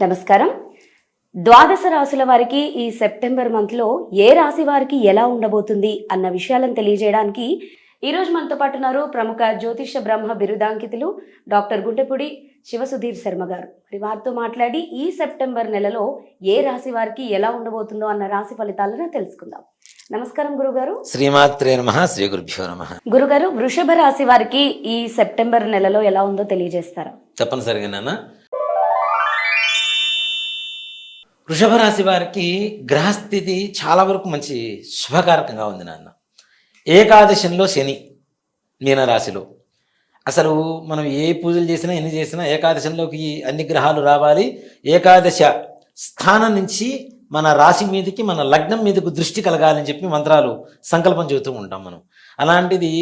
నమస్కారం. ద్వాదశ రాశుల వారికి ఈ సెప్టెంబర్ మంత్లో ఏ రాశి వారికి ఎలా ఉండబోతుంది అన్న విషయాలను తెలియజేయడానికి ఈ రోజు మనతో పాటు ఉన్నారు ప్రముఖ జ్యోతిష బ్రహ్మ బిరుదాంకితులు డాక్టర్ గుంటెపూడి శివసుధీర్ శర్మ గారు. మరి వారితో మాట్లాడి ఈ సెప్టెంబర్ నెలలో ఏ రాశి వారికి ఎలా ఉండబోతుందో అన్న రాశి ఫలితాలను తెలుసుకుందాం. నమస్కారం గురుగారు. శ్రీమాత్రే నమ శ్రీ గురుభ్యో నమ. గురుగారు వృషభ రాశి వారికి ఈ సెప్టెంబర్ నెలలో ఎలా ఉందో తెలియజేస్తారా? తప్పనిసరిగా వృషభ రాశి వారికి గ్రహస్థితి చాలా వరకు మంచి శుభకారకంగా ఉంది నాన్న. ఏకాదశంలో శని మీనరాశిలో. అసలు మనం ఏ పూజలు చేసినా ఎన్ని చేసినా ఏకాదశంలోకి అన్ని గ్రహాలు రావాలి. ఏకాదశ స్థానం నుంచి మన రాశి మీదకి మన లగ్నం మీదకు దృష్టి కలగాలని చెప్పి మంత్రాలు సంకల్పం చెబుతూ ఉంటాం మనం. అలాంటిది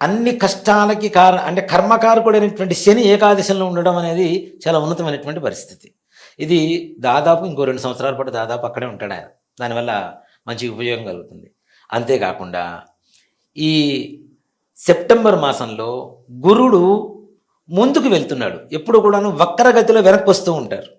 అన్ని కష్టాలకి కార అంటే కర్మకారకుడైనటువంటి శని ఏకాదశంలో ఉండడం అనేది చాలా ఉన్నతమైనటువంటి పరిస్థితి. ఇది దాదాపు ఇంకో రెండు సంవత్సరాల పాటు దాదాపు అక్కడే ఉంటాడు ఆయన. దానివల్ల మంచి ఉపయోగం కలుగుతుంది. అంతేకాకుండా ఈ సెప్టెంబర్ మాసంలో గురుడు ముందుకు వెళ్తున్నాడు. ఎప్పుడు కూడాను వక్రగతిలో వెనక్కి వస్తూ ఉంటారు.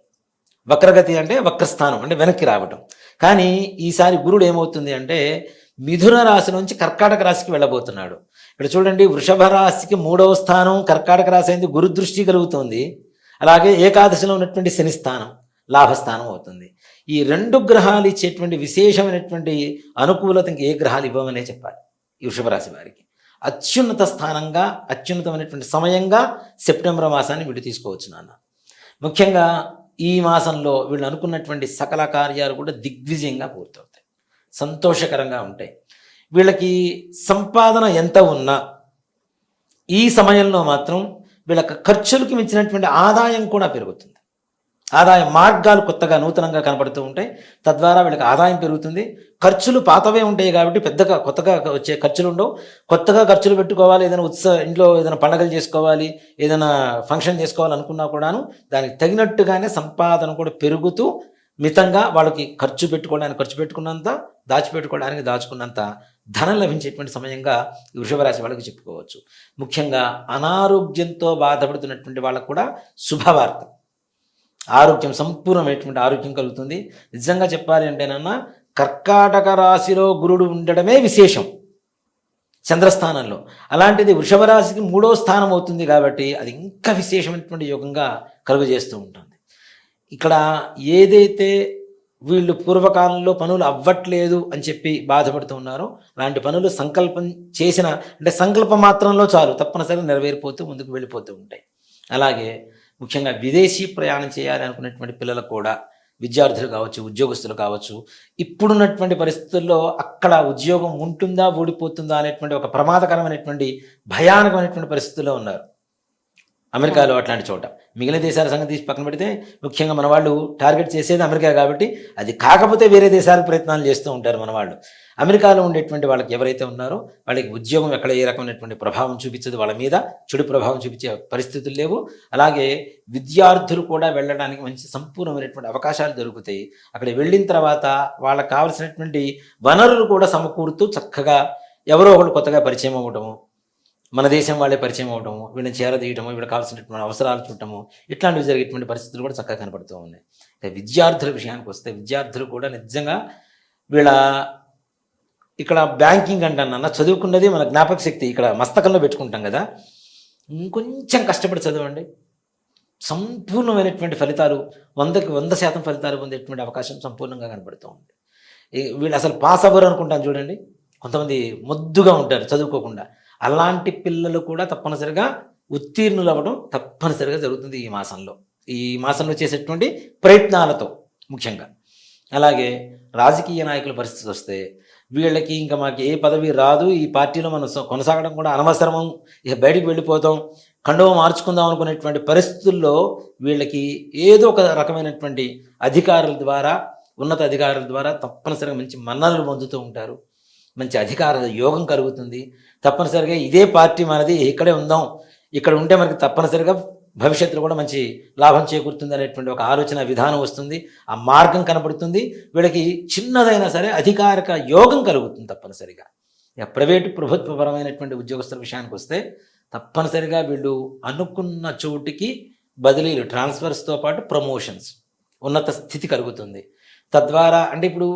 వక్రగతి అంటే వక్రస్థానం అంటే వెనక్కి రావటం. కానీ ఈసారి గురుడు ఏమవుతుంది అంటే మిథున రాశి నుంచి కర్కాటక రాశికి వెళ్ళబోతున్నాడు. ఇక్కడ చూడండి వృషభ రాశికి మూడవ స్థానం కర్కాటక రాశి అయింది గురుదృష్టి కలుగుతుంది. అలాగే ఏకాదశిలో ఉన్నటువంటి శని స్థానం లాభస్థానం అవుతుంది. ఈ రెండు గ్రహాలు ఇచ్చేటువంటి విశేషమైనటువంటి అనుకూలత ఇంక ఏ గ్రహాలు ఇవ్వమనే చెప్పాలి ఈ వృషభరాశి వారికి. అత్యున్నత స్థానంగా అత్యున్నతమైనటువంటి సమయంగా సెప్టెంబర్ మాసాన్ని వీడు తీసుకోవచ్చు నాన్న. ముఖ్యంగా ఈ మాసంలో వీళ్ళు అనుకున్నటువంటి సకల కార్యాలు కూడా దిగ్విజయంగా పూర్తవుతాయి. సంతోషకరంగా ఉంటాయి. వీళ్ళకి సంపాదన ఎంత ఉన్నా ఈ సమయంలో మాత్రం వీళ్ళకి ఖర్చులకు మించినటువంటి ఆదాయం కూడా పెరుగుతుంది. ఆదాయ మార్గాలు కొత్తగా నూతనంగా కనపడుతూ ఉంటాయి. తద్వారా వీళ్ళకి ఆదాయం పెరుగుతుంది. ఖర్చులు పాతవే ఉంటాయి కాబట్టి పెద్దగా కొత్తగా వచ్చే ఖర్చులు ఉండవు. కొత్తగా ఖర్చులు పెట్టుకోవాలి ఏదైనా ఉత్సవ ఇంట్లో ఏదైనా పండగలు చేసుకోవాలి ఏదైనా ఫంక్షన్ చేసుకోవాలి అనుకున్నా కూడాను దానికి తగినట్టుగానే సంపాదన కూడా పెరుగుతూ మితంగా వాళ్ళకి ఖర్చు పెట్టుకోవడానికి ఖర్చు పెట్టుకున్నంత దాచిపెట్టుకోవడానికి దాచుకున్నంత ధనం లభించేటువంటి సమయంగా వృషభ రాశి వాళ్ళకి చెప్పుకోవచ్చు. ముఖ్యంగా అనారోగ్యంతో బాధపడుతున్నటువంటి వాళ్ళకు కూడా శుభవార్త. ఆరోగ్యం సంపూర్ణమైనటువంటి ఆరోగ్యం కలుగుతుంది. నిజంగా చెప్పాలి అంటే నాన్న కర్కాటక రాశిలో గురుడు ఉండడమే విశేషం. చంద్రస్థానంలో. అలాంటిది వృషభ రాశికి మూడో స్థానం అవుతుంది కాబట్టి అది ఇంకా విశేషమైనటువంటి యోగంగా కలుగజేస్తూ ఉంటుంది. ఇక్కడ ఏదైతే వీళ్ళు పూర్వకాలంలో పనులు అవ్వట్లేదు అని చెప్పి బాధపడుతూ ఉన్నారు. అలాంటి పనులు సంకల్పం చేసిన అంటే సంకల్ప మాత్రంలో చాలు తప్పనిసరిగా నెరవేరిపోతూ ముందుకు వెళ్ళిపోతూ ఉంటాయి. అలాగే ముఖ్యంగా విదేశీ ప్రయాణం చేయాలి అనుకున్నటువంటి పిల్లలు కూడా విద్యార్థులు కావచ్చు ఉద్యోగస్తులు కావచ్చు ఇప్పుడున్నటువంటి పరిస్థితుల్లో అక్కడ ఉద్యోగం ఉంటుందా ఓడిపోతుందా అనేటువంటి ఒక ప్రమాదకరమైనటువంటి భయానకమైనటువంటి పరిస్థితుల్లో ఉన్నారు. అమెరికాలో అట్లాంటి చోట. మిగిలిన దేశాల సంగతి తీసి పక్కన పెడితే ముఖ్యంగా మన వాళ్ళు టార్గెట్ చేసేది అమెరికా కాబట్టి అది కాకపోతే వేరే దేశాలకు ప్రయత్నాలు చేస్తూ ఉంటారు మన వాళ్ళు. అమెరికాలో ఉండేటువంటి వాళ్ళకి ఎవరైతే ఉన్నారో వాళ్ళకి ఉద్యోగం ఎక్కడ ఏ రకమైనటువంటి ప్రభావం చూపించదు. వాళ్ళ మీద చెడు ప్రభావం చూపించే పరిస్థితులు లేవు. అలాగే విద్యార్థులు కూడా వెళ్ళడానికి మంచి సంపూర్ణమైనటువంటి అవకాశాలు దొరుకుతాయి. అక్కడ వెళ్ళిన తర్వాత వాళ్ళకి కావలసినటువంటి వనరులు కూడా సమకూరుతూ చక్కగా ఎవరో ఒకళ్ళు కొత్తగా పరిచయం అవ్వటము మన దేశం వాళ్ళే పరిచయం అవ్వడము వీళ్ళని చేరదీయటము వీళ్ళకి కావాల్సినటువంటి అవసరాలు చూడటము ఇట్లాంటివి జరిగేటువంటి పరిస్థితులు కూడా చక్కగా కనపడుతూ ఉన్నాయి. విద్యార్థుల విషయానికి వస్తే విద్యార్థులు కూడా నిజంగా వీళ్ళ ఇక్కడ బ్యాంకింగ్ అంటానన్న చదువుకున్నది మన జ్ఞాపక శక్తి. ఇక్కడ మస్తకంలో పెట్టుకుంటాం కదా. ఇంకొంచెం కష్టపడి చదవండి. సంపూర్ణమైనటువంటి ఫలితాలు వందకి వంద శాతం ఫలితాలు పొందేటువంటి అవకాశం సంపూర్ణంగా కనబడుతూ ఉంది. వీళ్ళు అసలు పాస్ అవ్వరు అనుకుంటాను చూడండి. కొంతమంది మొద్దుగా ఉంటారు చదువుకోకుండా. అలాంటి పిల్లలు కూడా తప్పనిసరిగా ఉత్తీర్ణులు అవ్వడం తప్పనిసరిగా జరుగుతుంది ఈ మాసంలో. ఈ మాసంలో చేసేటువంటి ప్రయత్నాలతో ముఖ్యంగా. అలాగే రాజకీయ నాయకుల పరిస్థితి వస్తే వీళ్ళకి ఇంకా మాకు ఏ పదవి రాదు ఈ పార్టీలో మనం కొనసాగడం కూడా అనవసరము. ఇక బయటికి వెళ్ళిపోతాం కండవ మార్చుకుందాం అనుకునేటువంటి పరిస్థితుల్లో వీళ్ళకి ఏదో ఒక రకమైనటువంటి అధికారుల ద్వారా ఉన్నత అధికారుల ద్వారా తప్పనిసరిగా మంచి మన్ననలు పొందుతూ ఉంటారు. మంచి అధికార యోగం కలుగుతుంది. తప్పనిసరిగా ఇదే పార్టీ మనది ఇక్కడే ఉందాం. ఇక్కడ ఉంటే మనకి తప్పనిసరిగా భవిష్యత్తులో కూడా మంచి లాభం చేకూరుతుంది అనేటువంటి ఒక ఆలోచన విధానం వస్తుంది. ఆ మార్గం కనపడుతుంది వీళ్ళకి చిన్నదైనా సరే అధికారిక యోగం కలుగుతుంది తప్పనిసరిగా. ప్రైవేటు ప్రభుత్వపరమైనటువంటి ఉద్యోగస్తుల విషయానికి వస్తే తప్పనిసరిగా వీళ్ళు అనుకున్న చోటికి బదిలీలు ట్రాన్స్ఫర్స్తో పాటు ప్రమోషన్స్ ఉన్నత స్థితి కలుగుతుంది. తద్వారా అంటే ఇప్పుడు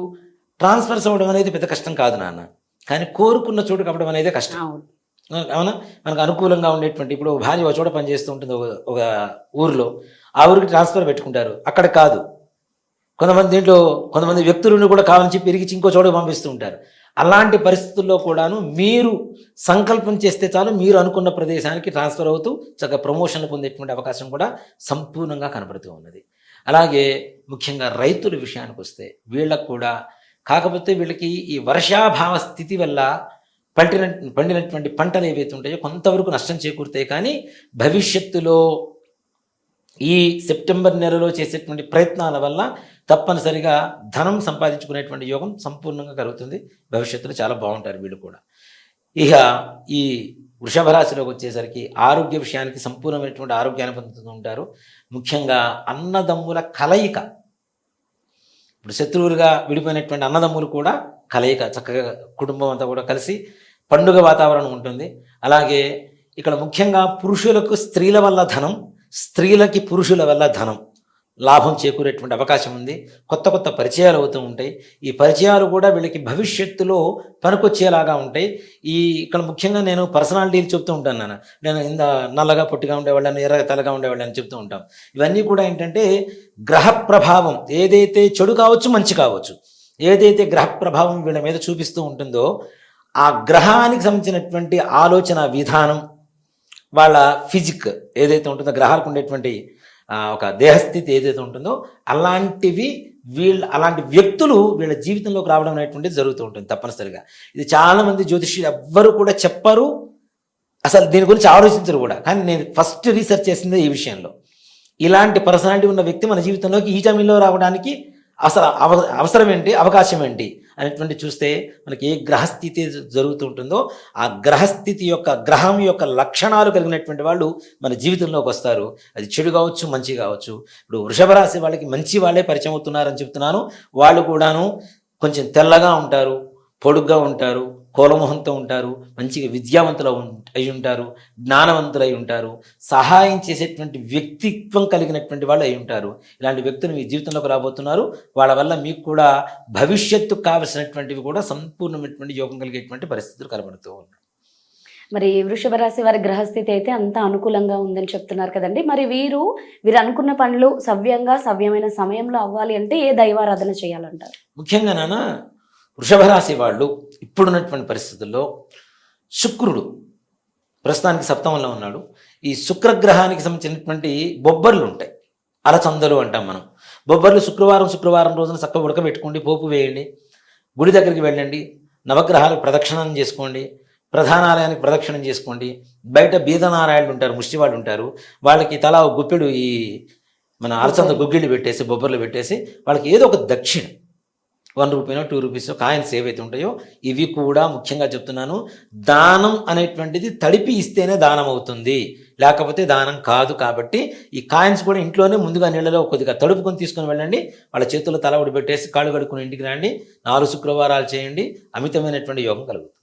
ట్రాన్స్ఫర్స్ అవ్వడం అనేది పెద్ద కష్టం కాదు నాన్న. కానీ కోరుకున్న చోటుకు అవ్వడం అనేది కష్టం. అవును. మనకు అనుకూలంగా ఉండేటువంటి ఇప్పుడు భార్య ఒక చోట పనిచేస్తూ ఉంటుంది ఒక ఊరిలో. ఆ ఊరికి ట్రాన్స్ఫర్ పెట్టుకుంటారు. అక్కడ కాదు. కొంతమంది దీంట్లో కొంతమంది వ్యక్తులను కూడా కావాలని చెప్పి ఇరిగించి ఇంకో చోటకు పంపిస్తూ ఉంటారు. అలాంటి పరిస్థితుల్లో కూడాను మీరు సంకల్పం చేస్తే చాలు మీరు అనుకున్న ప్రదేశానికి ట్రాన్స్ఫర్ అవుతూ చక్కగా ప్రమోషన్లు పొందేటువంటి అవకాశం కూడా సంపూర్ణంగా కనబడుతూ ఉన్నది. అలాగే ముఖ్యంగా రైతుల విషయానికి వస్తే వీళ్ళకు కూడా కాకపోతే వీళ్ళకి ఈ వర్షాభావ స్థితి వల్ల పండిన పండినటువంటి పంటలు ఏవైతే ఉంటాయో కొంతవరకు నష్టం చేకూరుతాయి. కానీ భవిష్యత్తులో ఈ సెప్టెంబర్ నెలలో చేసేటువంటి ప్రయత్నాల వల్ల తప్పనిసరిగా ధనం సంపాదించుకునేటువంటి యోగం సంపూర్ణంగా కలుగుతుంది. భవిష్యత్తులో చాలా బాగుంటారు వీళ్ళు కూడా. ఇక ఈ వృషభ రాశిలోకి వచ్చేసరికి ఆరోగ్య విషయానికి సంపూర్ణమైనటువంటి ఆరోగ్యాన్ని పొందుతూ ఉంటారు. ముఖ్యంగా అన్నదమ్ముల కలయిక ఇప్పుడు శత్రువులుగా విడిపోయినటువంటి అన్నదమ్ములు కూడా కలయిక చక్కగా కుటుంబం అంతా కూడా కలిసి పండుగ వాతావరణం ఉంటుంది. అలాగే ఇక్కడ ముఖ్యంగా పురుషులకు స్త్రీల వల్ల ధనం స్త్రీలకి పురుషుల వల్ల ధనం. లాభం చేకూరేటువంటి అవకాశం ఉంది. కొత్త కొత్త పరిచయాలు అవుతూ ఉంటాయి. ఈ పరిచయాలు కూడా వీళ్ళకి భవిష్యత్తులో పనికొచ్చేలాగా ఉంటాయి. ఈ ఇక్కడ ముఖ్యంగా నేను పర్సనాలిటీలు చెప్తూ ఉంటాను నాన్న. నేను ఇంత నల్లగా పొట్టిగా ఉండేవాళ్ళని ఎర్ర తలగా ఉండేవాళ్ళని చెప్తూ ఉంటాం. ఇవన్నీ కూడా ఏంటంటే గ్రహ ప్రభావం ఏదైతే చెడు కావచ్చు మంచి కావచ్చు ఏదైతే గ్రహ ప్రభావం వీళ్ళ మీద చూపిస్తూ ఉంటుందో ఆ గ్రహానికి సంబంధించినటువంటి ఆలోచన విధానం వాళ్ళ ఫిజిక్ ఏదైతే ఉంటుందో గ్రహాలకు ఉండేటువంటి ఒక దేహస్థితి ఏదైతే ఉంటుందో అలాంటివి వీళ్ళ అలాంటి వ్యక్తులు వీళ్ళ జీవితంలోకి రావడం అనేటువంటిది జరుగుతూ ఉంటుంది తప్పనిసరిగా. ఇది చాలామంది జ్యోతిష్యులు ఎవ్వరు కూడా చెప్పరు. అసలు దీని గురించి ఆలోచించరు కూడా. కానీ నేను ఫస్ట్ రీసెర్చ్ చేసింది ఈ విషయంలో. ఇలాంటి పర్సనాలిటీ ఉన్న వ్యక్తి మన జీవితంలోకి ఈ టైంలో రావడానికి అసలు అవ అవసరం ఏంటి? అవకాశం ఏంటి? అనేటువంటి చూస్తే మనకి ఏ గ్రహస్థితి జరుగుతూ ఉంటుందో ఆ గ్రహస్థితి యొక్క గ్రహం యొక్క లక్షణాలు కలిగినటువంటి వాళ్ళు మన జీవితంలోకి వస్తారు. అది చెడు కావచ్చు మంచి కావచ్చు. ఇప్పుడు వృషభ రాశి వాళ్ళకి మంచి వాళ్ళే పరిచయం అవుతున్నారని చెప్తున్నాను. వాళ్ళు కూడాను కొంచెం తెల్లగా ఉంటారు పొడుగ్గా ఉంటారు. కోలమోహంతో ఉంటారు మంచిగా విద్యావంతులు అయి ఉంటారు జ్ఞానవంతులు అయి ఉంటారు సహాయం చేసేటువంటి వ్యక్తిత్వం కలిగినటువంటి వాళ్ళు అయి ఉంటారు. ఇలాంటి వ్యక్తులు మీ జీవితంలోకి రాబోతున్నారు. వాళ్ళ వల్ల మీకు కూడా భవిష్యత్తు కావలసినటువంటివి కూడా సంపూర్ణమైనటువంటి యోగం కలిగేటువంటి పరిస్థితులు కనబడుతూ ఉన్నాయి. మరి వృషభ రాశి వారి గ్రహస్థితి అయితే అంత అనుకూలంగా ఉందని చెప్తున్నారు కదండి. మరి వీరు వీరు అనుకున్న పనులు సవ్యంగా సవ్యమైన సమయంలో అవ్వాలి అంటే ఏ దైవారాధన చేయాలంటారు? ముఖ్యంగా నాన్న వృషభ రాశి వాళ్ళు ఇప్పుడున్నటువంటి పరిస్థితుల్లో శుక్రుడు ప్రస్తుతానికి సప్తమంలో ఉన్నాడు. ఈ శుక్రగ్రహానికి సంబంధించినటువంటి బొబ్బర్లు ఉంటాయి. అలచందలు అంటాం మనం. బొబ్బర్లు శుక్రవారం శుక్రవారం రోజున చక్కగా ఉడకబెట్టుకోండి పోపు వేయండి. గుడి దగ్గరికి వెళ్ళండి. నవగ్రహాలకు ప్రదక్షిణం చేసుకోండి. ప్రధానాలయానికి ప్రదక్షిణం చేసుకోండి. బయట బీదనారాయణలు ఉంటారు ముష్టి వాళ్ళు ఉంటారు. వాళ్ళకి తలా గుప్పెడు ఈ మన అలచంద గుగ్గిళ్ళు పెట్టేసి బొబ్బర్లు పెట్టేసి వాళ్ళకి ఏదో ఒక దక్షిణ. వన్ రూపీనో టూ రూపీస్ కాయిన్స్ ఏవైతే ఉంటాయో ఇవి కూడా ముఖ్యంగా చెప్తున్నాను. దానం అనేటువంటిది తడిపి ఇస్తేనే దానం అవుతుంది. లేకపోతే దానం కాదు కాబట్టి ఈ కాయిన్స్ కూడా ఇంట్లోనే ముందుగా నీళ్ళలో కొద్దిగా తడుపుకొని తీసుకొని వెళ్ళండి. వాళ్ళ చేతుల్లో తల ఉడి పెట్టేసి కాళ్ళు కడుక్కుని ఇంటికి రండి. నాలుగు శుక్రవారాలు చేయండి. అమితమైనటువంటి యోగం కలుగుతుంది.